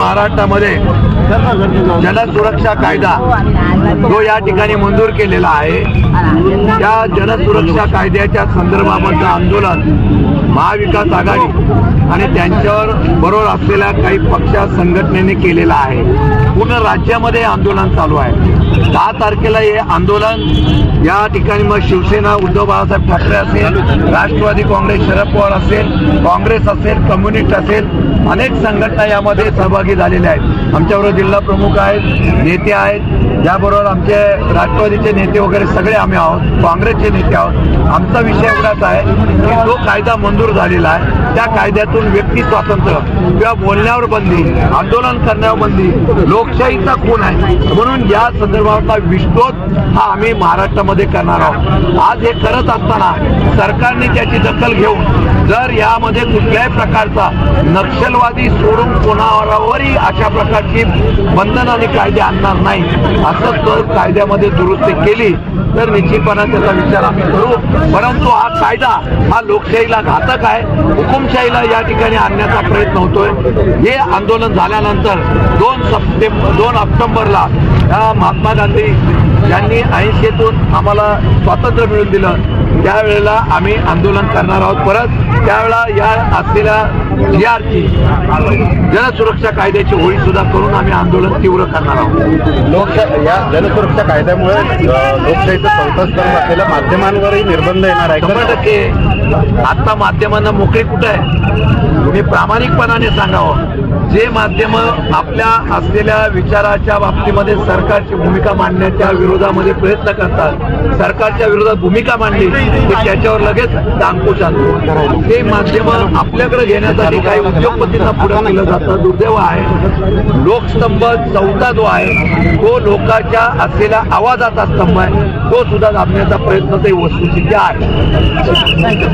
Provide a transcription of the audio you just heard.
महाराष्ट्रामध्ये जनसुरक्षा कायदा जो या ठिकाणी मंजूर केलेला आहे त्या जनसुरक्षा कायद्याच्या संदर्भामधलं आंदोलन महाविकास आघाडी आणि त्यांच्यावर बरोबर असलेल्या काही पक्ष संघटनेने केलेला आहे. पूर्ण राज्यामध्ये आंदोलन चालू आहे. दहा तारखेला हे आंदोलन या ठिकाणी मग शिवसेना उद्धव बाळासाहेब ठाकरे असेल राष्ट्रवादी काँग्रेस शरद पवार असेल काँग्रेस असेल कम्युनिस्ट असेल अनेक संघटना यामध्ये सहभागी झालेल्या आहेत. आमच्याबरोबर जिल्हा प्रमुख आहेत नेते आहेत. याबरोबर आमचे राष्ट्रवादीचे नेते वगैरे सगळे आम्ही आहोत काँग्रेसचे नेते आहोत. आमचा विषय एवढाच आहे की जो कायदा मंजूर झालेला आहे त्या कायद्यातून व्यक्ती स्वातंत्र्य किंवा बोलण्यावर बंदी आंदोलन करण्यावर बंदी लोकशाहीचा खून आहे. म्हणून या संदर्भातला विश्वोत हा आम्ही महाराष्ट्रामध्ये करणार आहोत. आज हे करत असताना सरकारने त्याची दखल घेऊन जर यामध्ये कुठल्याही प्रकारचा नक्षलवादी सोडून कोणावरही अशा प्रकारची बंधन आणि कायदे आणणार नाही असं जर कायद्यामध्ये दुरुस्ती केली तर निश्चितपणे त्याचा विचार आम्ही करू. परंतु हा कायदा हा लोकशाहीला घातक आहे. हुकुमशाहीला या ठिकाणी आणण्याचा प्रयत्न होतोय. हे आंदोलन झाल्यानंतर दोन सप्टेंबर दोन ऑक्टोबरला महात्मा गांधी यांनी ऐंशीतून आम्हाला स्वातंत्र्य मिळून दिलं. त्यावेळेला आम्ही आंदोलन करणार आहोत परत त्यावेळेला या असलेल्या जी आरची जनसुरक्षा कायद्याची होळी सुद्धा करून आम्ही आंदोलन तीव्र करणार आहोत लोकशाही या जनसुरक्षा कायद्यामुळे लोकशाहीचं स्तंभ असलेल्या माध्यमांवरही निर्बंध येणार आहे शंभर का? टक्के आता माध्यमांना मोकळी कुठे आहे? तुम्ही प्रामाणिकपणाने सांगावं. जे माध्यम आपल्या असलेल्या विचाराच्या बाबतीमध्ये सरकारची भूमिका मांडण्याच्या विरोधामध्ये प्रयत्न करतात. सरकारच्या विरोधात भूमिका मांडली की त्याच्यावर लगेच अंकुश आणतो. ते माध्यम आपल्याकडे घेण्यासाठी काही उद्योगपतींना पुढे केलं जातं. दुर्दैव आहे. लोकस्तंभ चौथा जो आहे तो लोकांच्या असलेल्या आवाजाचा स्तंभ आहे. तो सुद्धा दाबण्याचा प्रयत्न ते वस्तुस्थिती आहे.